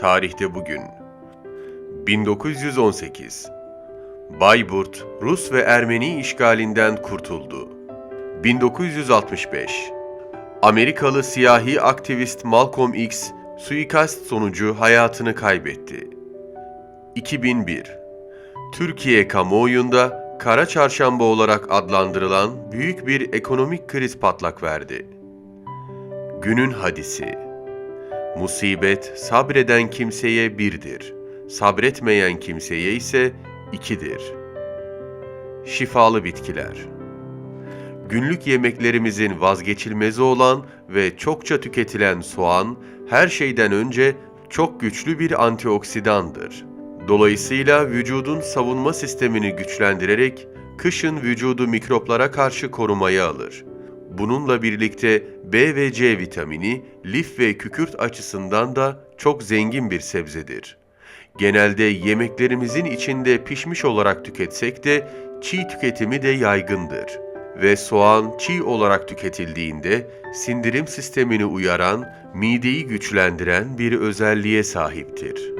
Tarihte bugün. 1918. Bayburt, Rus ve Ermeni işgalinden kurtuldu. 1965. Amerikalı siyahi aktivist Malcolm X suikast sonucu hayatını kaybetti. 2001. Türkiye kamuoyunda Kara Çarşamba olarak adlandırılan büyük bir ekonomik kriz patlak verdi. Günün hadisi. Musibet sabreden kimseye birdir, sabretmeyen kimseye ise ikidir. Şifalı bitkiler. Günlük yemeklerimizin vazgeçilmezi olan ve çokça tüketilen soğan, her şeyden önce çok güçlü bir antioksidandır. Dolayısıyla vücudun savunma sistemini güçlendirerek kışın vücudu mikroplara karşı korumaya alır. Bununla birlikte B ve C vitamini, lif ve kükürt açısından da çok zengin bir sebzedir. Genelde yemeklerimizin içinde pişmiş olarak tüketsek de çiğ tüketimi de yaygındır. Ve soğan çiğ olarak tüketildiğinde sindirim sistemini uyaran, mideyi güçlendiren bir özelliğe sahiptir.